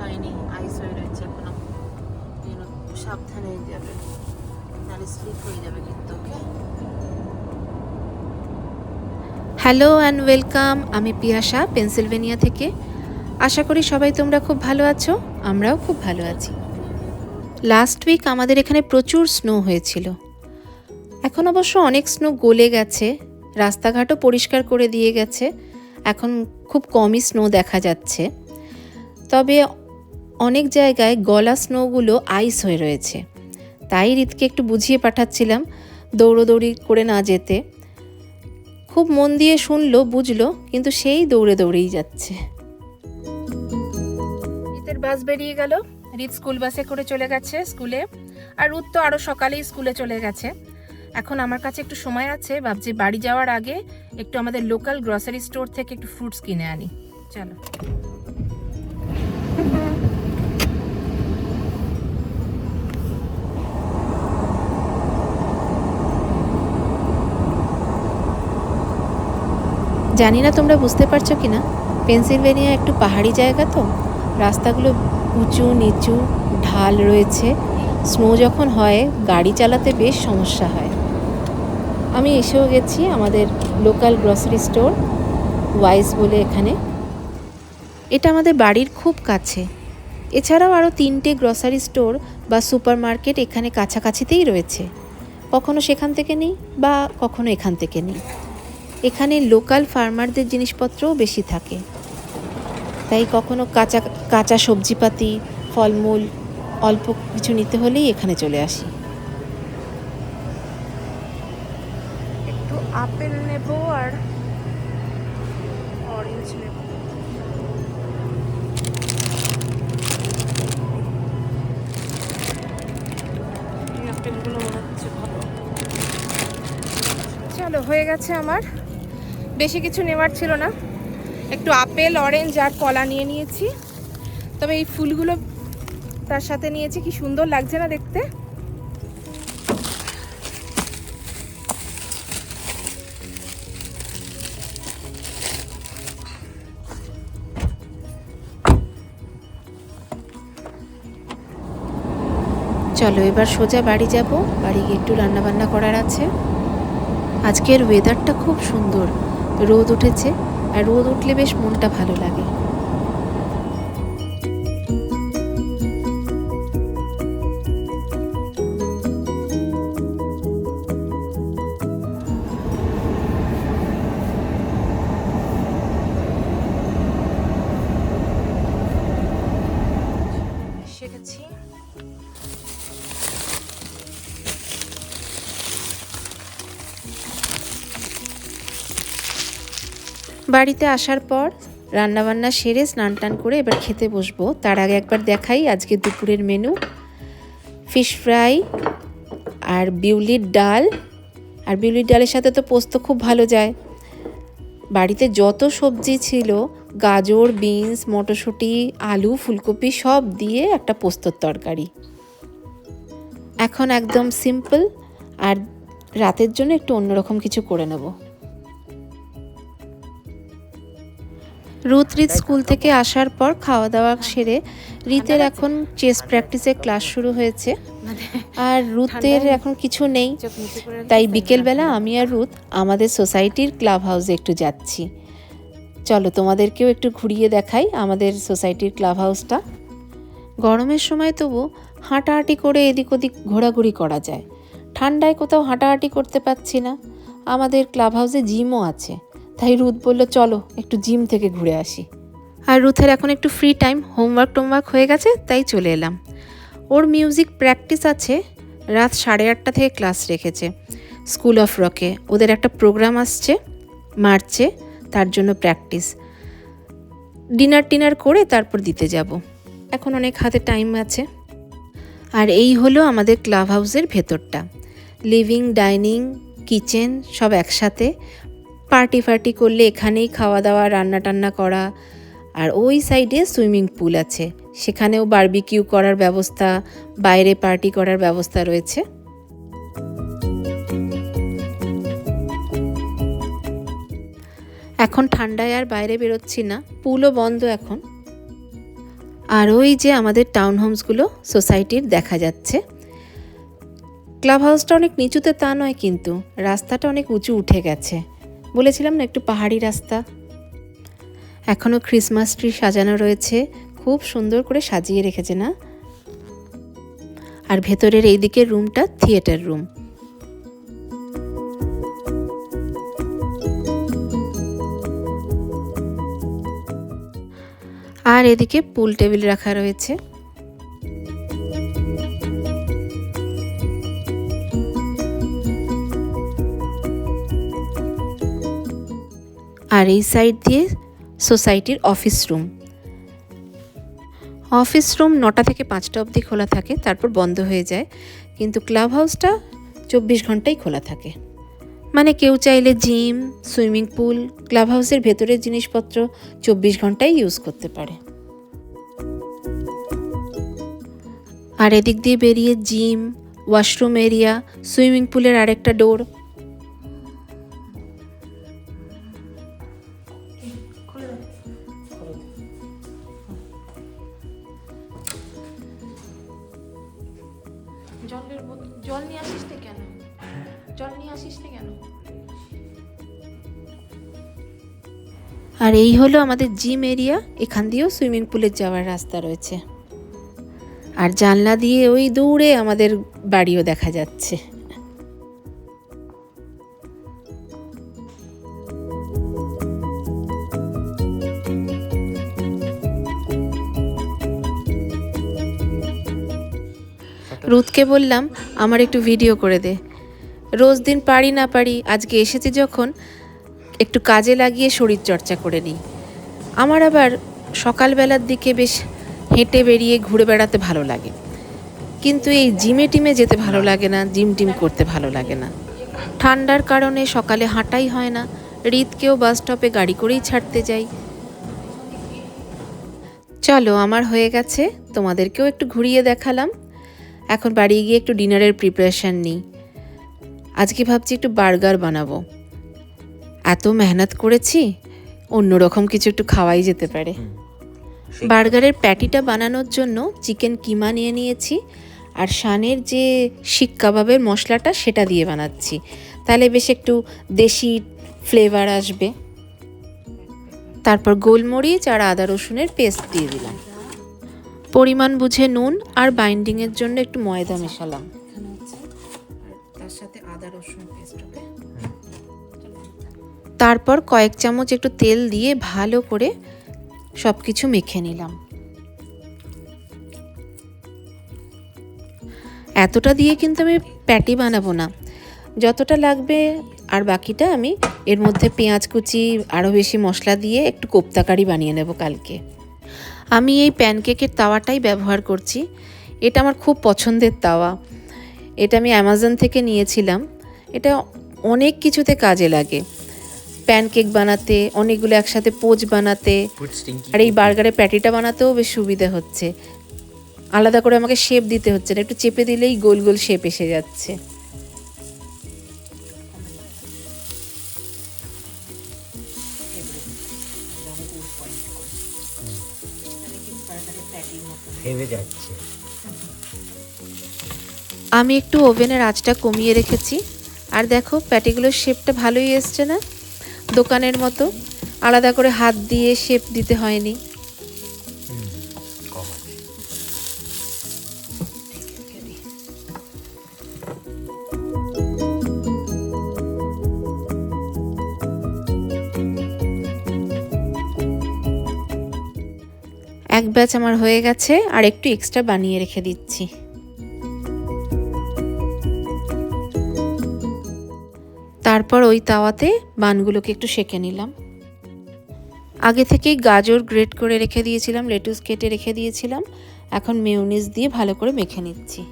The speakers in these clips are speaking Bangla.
হয়নি আইস হয়ে রয়েছে এখনও। সাবধানে যাবে, নাহলে স্লিপ হয়ে যাবে কিন্তু ওকে হ্যালো অ্যান্ড ওয়েলকাম আমি পিয়াসা পেনসিলভেনিয়া থেকে। আশা করি সবাই তোমরা খুব ভালো আছো, আমরাও খুব ভালো আছি। লাস্ট উইক আমাদের এখানে প্রচুর স্নো হয়েছিল। এখন অবশ্য অনেক স্নো গলে গেছে, রাস্তাঘাটও পরিষ্কার করে দিয়ে গেছে, এখন খুব কমই স্নো দেখা যাচ্ছে। তবে অনেক জায়গায় গলা স্নোগুলো আইস হয়ে রয়েছে। তাই রিতকে একটু বুঝিয়ে পাঠাচ্ছিলাম দৌড়োদৌড়ি করে না যেতে। খুব মন দিয়ে শুনলো, বুঝলো, কিন্তু সেই দৌড়ে দৌড়েই যাচ্ছে। রীতের বাস বেরিয়ে গেল। রীত স্কুল বাসে করে চলে গেছে স্কুলে। আর রুত তো আরও সকালেই স্কুলে চলে গেছে। এখন আমার কাছে একটু সময় আছে, ভাবছি বাড়ি যাওয়ার আগে একটু আমাদের লোকাল গ্রসারি স্টোর থেকে একটু ফ্রুটস কিনে আনি। চলো। জানি না তোমরা বুঝতে পারছ কি না পেনসিলভেনিয়া একটু পাহাড়ি জায়গা তো। রাস্তাগুলো উঁচু, নিচু, ঢাল রয়েছে। স্নো যখন হয়, গাড়ি চালাতে বেশ সমস্যা হয়। আমি এসেও গেছি আমাদের লোকাল গ্রসারি স্টোর ওয়াইস বলে এখানে। এটা আমাদের বাড়ির খুব কাছে। এছাড়াও আরও তিনটে গ্রসারি স্টোর বা সুপার মার্কেট এখানে কাছাকাছিতেই রয়েছে। কখনো সেখান থেকে নিই বা কখনো এখান থেকে নিই। এখানে লোকাল ফার্মারদের জিনিসপত্রও বেশি থাকে। তাই কখনো কাঁচা কাঁচা সবজিপাতি, ফলমূল, অল্প কিছু নিতে হলেই এখানে চলে আসি। একটু আপেল নেব আর চলো, হয়ে গেছে আমার। বেশি কিছু নেওয়ার ছিল না। একটু আপেল অরেঞ্জ আর কলা নিয়ে নিয়েছি। তবে এই ফুলগুলো তার সাথে নিয়েছি, কি সুন্দর লাগছে না দেখতে? চলো এবার সোজা বাড়ি যাব। বাড়ি গিয়ে একটু রান্না বান্না করার আছে। আজকের ওয়েদারটা খুব সুন্দর। রোদ উঠেছে আর রোদ উঠলে বেশ মনটা ভালো লাগে। বাড়িতে আসার পর রান্নাবান্না সেরে স্নান টান করে এবার খেতে বসবো। তার আগে একবার দেখাই আজকে দুপুরের মেনু। ফিশ ফ্রাই আর বিউলির ডাল। আর বিউলির ডালের সাথে তো পোস্ত খুব ভালো যায়। বাড়িতে যত সবজি ছিল, গাজর, বিনস, মটরশুঁটি, আলু, ফুলকপি সব দিয়ে একটা পোস্তর তরকারি। এখন একদম সিম্পল, আর রাতের জন্য একটু অন্যরকম কিছু করে নেব। রুথ রিত স্কুল থেকে আসার পর খাওয়া দাওয়া সেরে রিতের এখন চেস প্র্যাকটিসের ক্লাস শুরু হয়েছে। আর রুথের এখন কিছু নেই। তাই বিকেলবেলা আমি আর রুথ আমাদের সোসাইটির ক্লাব হাউসে একটু যাচ্ছি। চলো তোমাদেরকেও একটু ঘুরিয়ে দেখাই আমাদের সোসাইটির ক্লাব হাউসটা গরমের সময় তবু হাঁটাহাঁটি করে এদিক ওদিক ঘোরাঘুরি করা যায়। ঠান্ডায় কোথাও হাঁটাহাঁটি করতে পারছি না। আমাদের ক্লাব হাউসে জিমও আছে। তাই রুথ বলল, চলো, একটু জিম থেকে ঘুরে আসি। আর রুথের এখন একটু ফ্রি টাইম হোমওয়ার্ক টোমওয়ার্ক হয়ে গেছে, তাই চলে এলাম। ওর মিউজিক প্র্যাকটিস আছে, রাত সাড়ে আটটা থেকে ক্লাস রেখেছে। স্কুল অফ রকে ওদের একটা প্রোগ্রাম আসছে মার্চে তার জন্য প্র্যাকটিস ডিনার টিনার করে তারপর দিতে যাব। এখন অনেক হাতে টাইম আছে। আর এই হলো আমাদের ক্লাব হাউসের ভেতরটা। লিভিং ডাইনিং কিচেন সব একসাথে। পার্টি ফার্টি করলে এখানেই খাওয়া দাওয়া, রান্না টান্না করা। আর ওই সাইডে সুইমিং পুল আছে। সেখানেও বারবিকিউ করার ব্যবস্থা, বাইরে পার্টি করার ব্যবস্থা রয়েছে। এখন ঠান্ডায় আর বাইরে বেরোচ্ছি না। পুলও বন্ধ এখন। আর ওই যে আমাদের টাউন হোমসগুলো সোসাইটির দেখা যাচ্ছে। ক্লাব হাউসটা অনেক নিচুতে তা নয় কিন্তু, রাস্তাটা অনেক উঁচু উঠে গেছে। বলেছিলাম না, একটু পাহাড়ি রাস্তা। এখনও ক্রিসমাস ট্রি সাজানো রয়েছে। খুব সুন্দর করে সাজিয়ে রেখেছে না? আর ভেতরের এই দিকের রুমটা থিয়েটার রুম। আর এদিকে পুল টেবিল রাখা রয়েছে। আর এই সাইড দিয়ে সোসাইটির অফিস রুম। অফিস রুম নটা থেকে পাঁচটা অবধি খোলা থাকে, তারপর বন্ধ হয়ে যায়। কিন্তু ক্লাব হাউসটা চব্বিশ ঘন্টাই খোলা থাকে। মানে কেউ চাইলে জিম, সুইমিং পুল ক্লাব হাউসের ভেতরের জিনিসপত্র চব্বিশ ঘন্টাই ইউজ করতে পারে। আর এদিক দিয়ে বেরিয়ে জিম, ওয়াশরুম এরিয়া, সুইমিং পুলের আরেকটা ডোর জল নিয়ে আসিস কেন? জল নিয়ে আসিস কেন? আর এই হলো আমাদের জিম এরিয়া, এখান দিয়েও সুইমিং পুলে যাওয়ার রাস্তা রয়েছে। আর জানলা দিয়ে ওই দূরে আমাদের বাড়িও দেখা যাচ্ছে। রুথকে বললাম, আমার একটু ভিডিও করে দে। রোজ দিন পারি না পারি, আজকে এসেছি যখন একটু কাজে লাগিয়ে শরীর চর্চা করে নিই। আমার আবার সকালবেলার দিকে বেশ হেঁটে বেরিয়ে ঘুরে বেড়াতে ভালো লাগে। কিন্তু এই জিমে টিমে যেতে ভালো লাগে না, জিম টিম করতে ভালো লাগে না। ঠান্ডার কারণে সকালে হাঁটাই হয় না, রিতকেও বাস স্টপে গাড়ি করেই ছাড়তে যাই। চলো, আমার হয়ে গেছে, তোমাদেরকেও একটু ঘুরিয়ে দেখালাম। এখন বাড়ি গিয়ে একটু ডিনারের প্রিপারেশান নিই। আজকে ভাবছি একটু বার্গার বানাবো। এত মেহনত করেছি অন্যরকম কিছু একটু খাওয়াই যেতে পারে। বার্গারের প্যাটিটা বানানোর জন্য চিকেন কিমা নিয়ে নিয়েছি আর শানের যে শিক কাবাবের মশলাটা সেটা দিয়ে বানাচ্ছি। তাহলে বেশ একটু দেশি ফ্লেভার আসবে। তারপর গোলমরিচ আর আদা রসুনের পেস্ট দিয়ে দিলাম। পরিমাণ বুঝে নুন আর বাইন্ডিংয়ের জন্য একটু ময়দা মেশালাম। এখানে হচ্ছে আর তার সাথে আদা রসুন পেস্ট তারপর কয়েক চামচ একটু তেল দিয়ে ভালো করে সব কিছু মেখে নিলাম। এতটা দিয়ে কিন্তু আমি প্যাটি বানাবো না। যতটা লাগবে আর বাকিটা আমি এর মধ্যে পেঁয়াজ কুচি আরও বেশি মশলা দিয়ে একটু কোপ্তাকারি বানিয়ে নেব কালকে। আমি এই প্যানকেকের তাওয়াটাই ব্যবহার করছি। এটা আমার খুব পছন্দের তাওয়া। এটা আমি অ্যামাজন থেকে নিয়েছিলাম। এটা অনেক কিছুতে কাজে লাগে। প্যানকেক বানাতে অনেকগুলো একসাথে পোচ বানাতে আর এই বার্গারের প্যাটিটা বানাতেও বেশ সুবিধা হচ্ছে। আলাদা করে আমাকে শেপ দিতে হচ্ছে না একটু চেপে দিলেই গোল গোল শেপ এসে যাচ্ছে। যাচ্ছে। আমি একটু ওভেনের আঁচটা কমিয়ে রেখেছি। আর দেখো, প্যাটিগুলোর শেপটা ভালোই এসছে না? দোকানের মতো। আলাদা করে হাত দিয়ে শেপ দিতে হয়নি। ব্যাচ আমার হয়ে গেছে, আর একটু এক্সট্রা বানিয়ে রেখে দিচ্ছি। তারপর ওই তাওয়াতে বানগুলোকে একটু সেঁকে নিলাম। আগে থেকেই গাজর গ্রেট করে রেখে দিয়েছিলাম লেটুস কেটে রেখে দিয়েছিলাম। এখন মেউনিস দিয়ে ভালো করে মেখে নিচ্ছি।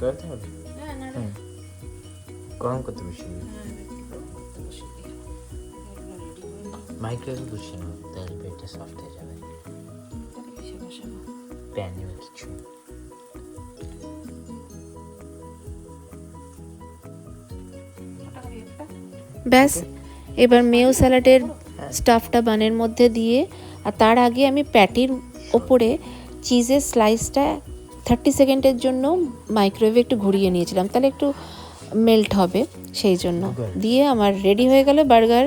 করতে হবে না না হুম। গরম করতে বসি মাইক্রোওয়েভ বসি না তাহলে পেটটা সফট হয়ে যাবে প্যানে কিছু ব্যাস এবার মেও স্যালাডের স্টাফটা বানের মধ্যে দিয়ে আর তার আগে আমি প্যাটির ওপরে চিজের স্লাইসটা থার্টি সেকেন্ডের জন্য মাইক্রোওয়েভে একটু ঘুরিয়ে নিয়েছিলাম। তাহলে একটু মেল্ট হবে সেই জন্য। দিয়ে আমার রেডি হয়ে গেল বার্গার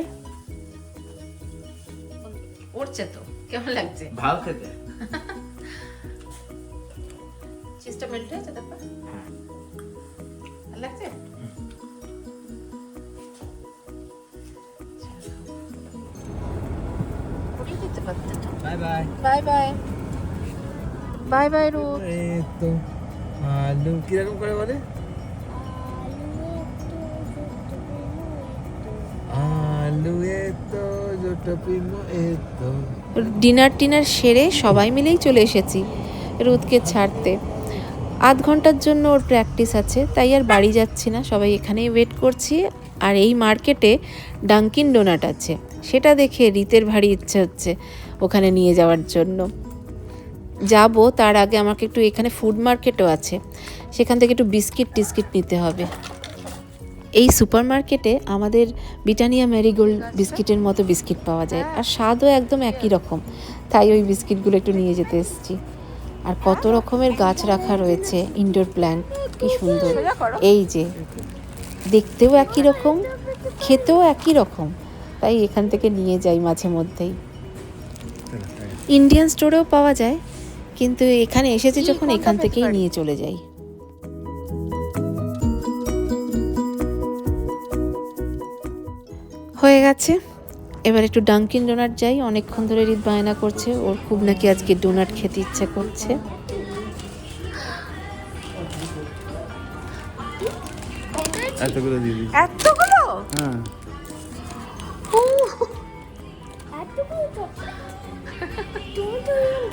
উঠছে তো। কেমন লাগছে? ভালো খেতে। চিজটা মেল্ট হয়েছে তারপর? ভালো লাগছে? Bye bye bye bye bye bye Ruth এই তো আলু কীরকম করে বলে ডিনার টিনার সেরে সবাই মিলেই চলে এসেছি রুদকে ছাড়তে। আধ ঘণ্টার জন্য ওর প্র্যাকটিস আছে তাই আর বাড়ি যাচ্ছি না। সবাই এখানেই ওয়েট করছি। আর এই মার্কেটে ডাঙ্কিন ডোনাট আছে। সেটা দেখে রীতের ভারী ইচ্ছে হচ্ছে ওখানে নিয়ে যাওয়ার জন্য। যাব, তার আগে আমাকে একটু এখানে ফুড মার্কেটও আছে। সেখান থেকে একটু বিস্কিট টিস্কিট নিতে হবে। এই সুপার মার্কেটে আমাদের ব্রিটানিয়া ম্যারিগোল্ড বিস্কিটের মতো বিস্কিট পাওয়া যায়। আর স্বাদও একদম একই রকম। তাই ওই বিস্কিটগুলো একটু নিয়ে যেতে এসেছি। আর কত রকমের গাছ রাখা রয়েছে ইনডোর প্ল্যান্ট কি সুন্দর। এই যে, দেখতেও একই রকম, খেতেও একই রকম। তাই এখান থেকে নিয়ে যাই মাঝে মধ্যেই। ইন্ডিয়ান স্টোরেও পাওয়া যায়। কিন্তু এখানে এসেছি যখন এখান থেকেই নিয়ে চলে যাই। হয়ে গেছে। এবার একটু ডাঙ্কিন ডোনাট যাই। অনেকক্ষণ ধরে রিত বায়না করছে। ওর খুব নাকি আজকে ডোনাট খেতে ইচ্ছা করছে। এতগুলো এতগুলো? হ্যাঁ।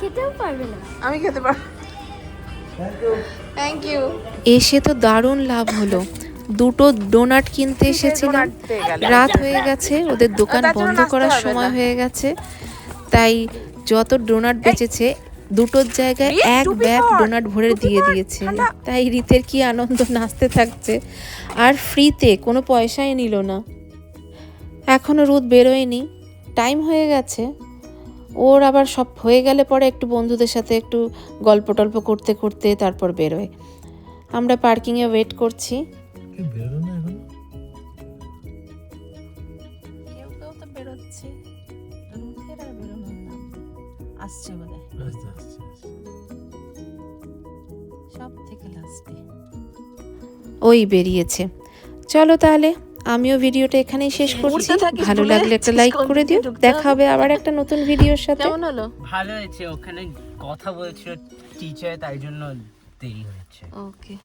খেতেও পারবে না। আমি খেতে পারব। থ্যাংক ইউ এসে তো দারুণ লাভ হলো। দুটো ডোনাট কিনতে এসেছিলাম। রাত হয়ে গেছে ওদের দোকান বন্ধ করার সময় হয়ে গেছে। তাই যত ডোনাট বেঁচেছে দুটোর জায়গায় এক ব্যাগ ডোনাট ভরে দিয়ে দিয়েছে। তাই রীতের কি আনন্দ নাচতে থাকছে। আর ফ্রিতে কোনো পয়সাই নিল না। এখনও রোদ বেরোয়নি। টাইম হয়ে গেছে। ওর আবার সব হয়ে গেলে পরে একটু বন্ধুদের সাথে একটু গল্প টল্প করতে করতে তারপর বেরোয়। আমরা পার্কিংয়ে ওয়েট করছি। আসছে সব থেকে লাস্টে ওই বেরিয়েছে। চলো তাহলে। আমিও ভিডিওটা এখানেই শেষ করছি। ভালো লাগলে একটা লাইক করে দিও। দেখা হবে আবার একটা নতুন ভিডিওর সাথে। কেমন হলো? ভালো হয়েছে ওখানে কথা বলছিল টিচার তাই জন্য দেরি হয়েছে। ওকে